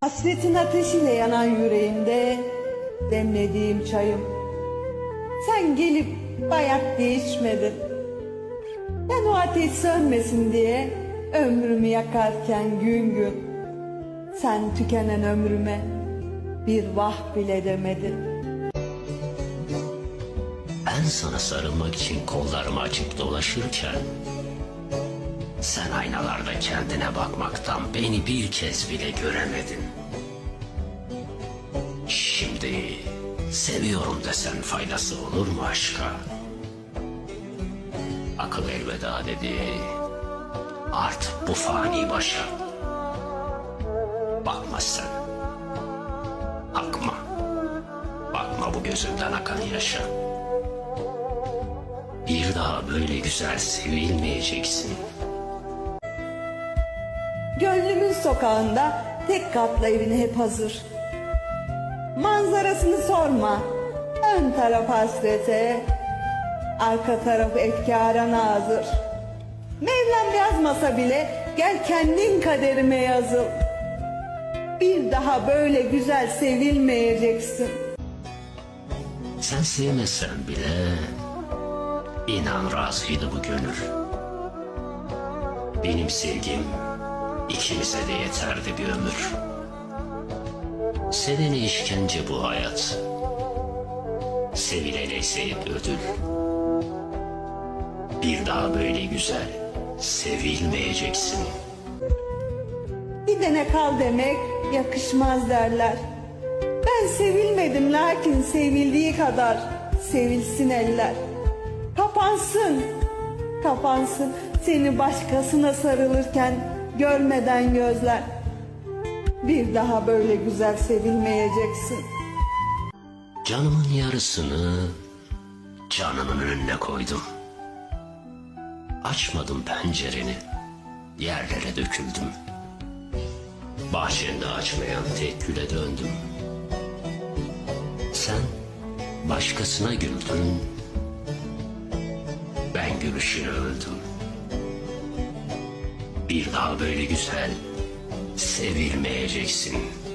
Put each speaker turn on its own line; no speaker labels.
Hasretin ateşiyle yanan yüreğimde demlediğim çayım. Sen gelip bayat diye içmedin. Ben o ateş sönmesin diye ömrümü yakarken gün gün. Sen tükenen ömrüme bir vah bile demedin.
Ben sana sarılmak için kollarımı açıp dolaşırken sen aynalarda kendine bakmaktan beni bir kez bile göremedin. Şimdi seviyorum desen faydası olur mu aşka? Akıl elveda dedi. Artık bu fani başa. Bakma sen. Bakma. Bakma bu gözümden akan yaşa. Bir daha böyle güzel sevilmeyeceksin.
Gönlümün sokağında tek katlı evine hep hazır. Manzarasını sorma. Ön taraf hasrete, arka taraf efkara nazır. Mevlam yazmasa bile gel kendin kaderime yazıl. Bir daha böyle güzel sevilmeyeceksin.
Sen sevmesen bile inan razıydı bu gönül. Benim sevgim ikimize de yeterdi bir ömür. Sevene işkence bu hayat. Sevilene sevip ödül. Bir daha böyle güzel sevilmeyeceksin.
Gidene kal demek yakışmaz derler. Ben sevilmedim lakin sevildiği kadar sevilsin eller. Kapansın, kapansın seni başkasına sarılırken görmeden gözler. Bir daha böyle güzel sevilmeyeceksin.
Canımın yarısını canımın önüne koydum. Açmadım pencereni, yerlere döküldüm. Bahçende açmayan tek güle döndüm. Sen başkasına güldün, ben gülüşüne öldüm. Bir daha böyle güzel sevilmeyeceksin.''